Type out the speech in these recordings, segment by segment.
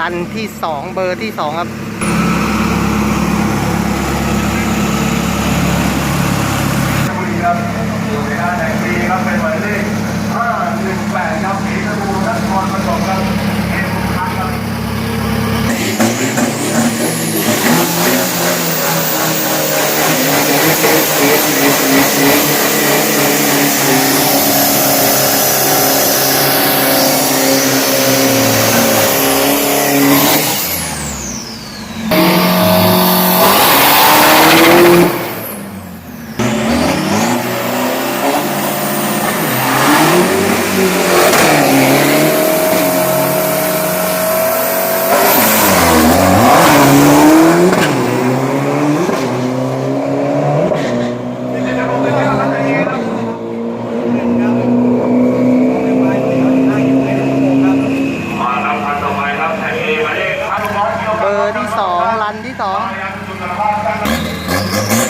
ลันที่สองเบอร์ที่สองครับ บุรีครับอยู่ในห้างแห่งนี้ครับเป็นหมายเลข518ครับศรีสะบูนครปฐมครับเอ็มพัทครับ มาครับพันต่อไปครับแท็ก เบอร์ที่สองลันที่สอง ยังจุดสารภาพครับ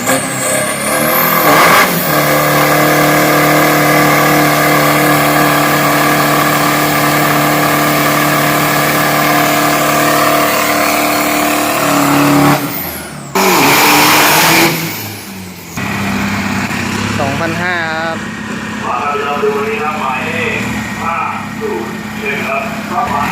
สองพันห้าครับ มาเราดูนี่ครับหมายเลขห้าศูนย์หนึ่ง ครั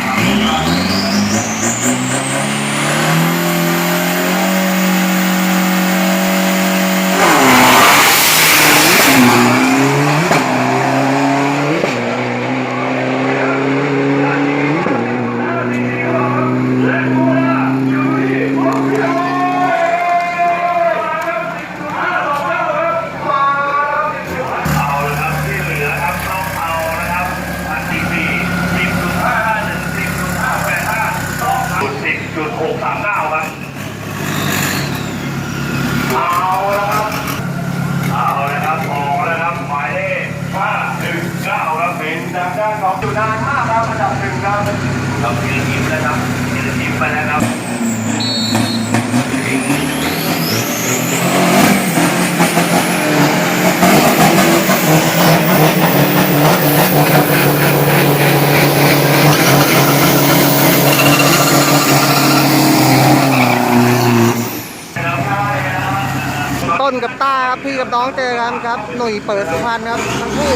างด้านของจุฬาห้าครับอันดับหนึ่งครับเราพีรทิพย์นะครับพีรทิพย์ไปแล้วครับต้นกับตาครับพี่กับน้องเจอกันครับหนุ่ยเปิดสุพรรณครับทั้งคู่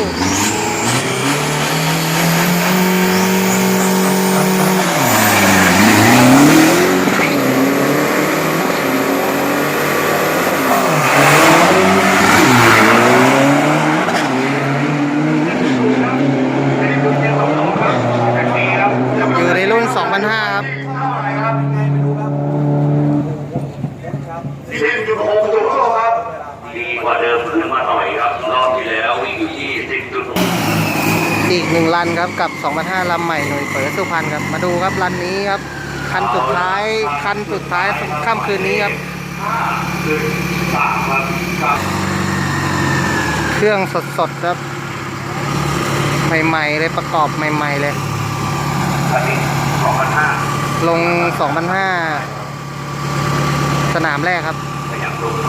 อยู่ในรุ่น 2,500ครับสิบจุดหกจุดครับ ดีกว่าเดิมขึ้นมาหน่อยครับ รอบที่แล้ววิ่งอยู่ที่สิบจุดหกอีกหนึ่งรันครับกับ2,500ลำใหม่หน่วยเปิดสุพรรณครับ มาดูครับรันนี้ครับ คันสุดท้ายคันสุดท้ายค่ำคืนนี้ครับคือสามครับครับเครื่องสดๆครับ ใหม่ๆเลยประกอบใหม่ ๆ เลยอันนี้สองพันห้า ลง 2,500 สนามแรกครับขยับลงทั้งหมดครับ